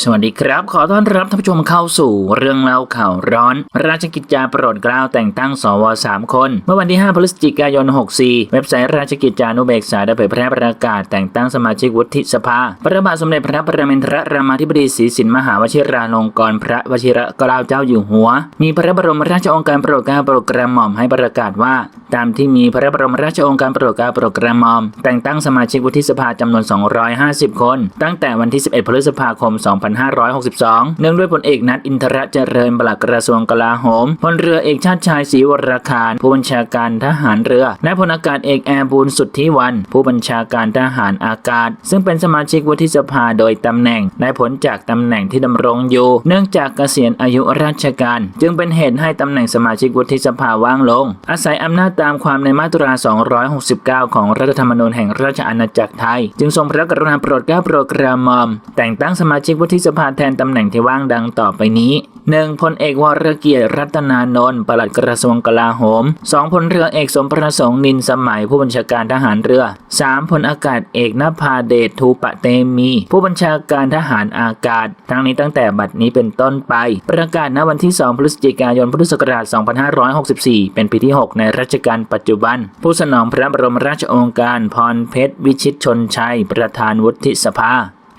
สวัสดีครับ ขอต้อนรับท่านผู้ชมเข้าสู่เรื่องเล่าข่าวร้อน ราชกิจจาโปรดเกล้าแต่งตั้งสว3คน เมื่อวันที่ 5 พฤศจิกายน 64 เว็บไซต์ราชกิจจานุเบกษาได้เผยแพร่ประกาศแต่งตั้งสมาชิกวุฒิสภา พระบาทสมเด็จพระประมินทรรามาธิบดีศรีสินมหาวชิราลงกรณพระวชิระเกล้าเจ้าอยู่หัว มีพระบรมราชองค์การโปรดเกล้าโปรดกระหม่อมให้ประกาศว่า ตามที่มีพระบรมราชองค์การโปรดเกล้าโปรดกระหม่อม แต่งตั้งสมาชิกวุฒิสภาจำนวน 250 คน ตั้งแต่วันที่ 11 พฤษภาคม2562 เนื่องด้วยพลเอกนัทอินทรเจริญปลัดกระทรวงกลาโหม พลเรือเอกชาติชายศรีวรคาร ผู้บัญชาการทหารเรือ และพลอากาศเอกแอร์บูลสุทธิวัน ผู้บัญชาการทหารอากาศ ซึ่งเป็นสมาชิกวุฒิสภาโดยตำแหน่งได้พ้นจากตำแหน่งที่ดำรงอยู่ เนื่องจากเกษียณอายุราชการ จึงเป็นเหตุให้ตำแหน่งสมาชิกวุฒิสภาว่างลง อาศัยอำนาจตามความในมาตรา 269 ของรัฐธรรมนูญแห่งราชอาณาจักรไทย จึงทรงพระกรุณาโปรดเกล้าโปรดกระหม่อมแต่งตั้งสมาชิกวุฒิสภาแทนตำแหน่งที่ว่างดังต่อไปนี้ 1. พลเอกวรเกียรติรัตนานนท์ปลัดกระทรวงกลาโหม 2. พลเรือเอกสมประสงค์นินสมัยผู้บัญชาการทหารเรือ 3. พลอากาศเอกนภาเดชทูปะเตมี ผู้บัญชาการทหารอากาศ ทั้งนี้ตั้งแต่บัดนี้เป็นต้นไป ประกาศณวันที่ 2 พฤศจิกายนพุทธศักราช 2564 เป็นปีที่ 6 ในรัชกาลปัจจุบัน ผู้สนองพระบรมราชโองการพรเพชรวิชิตชนชัย ประธานวุฒิสภา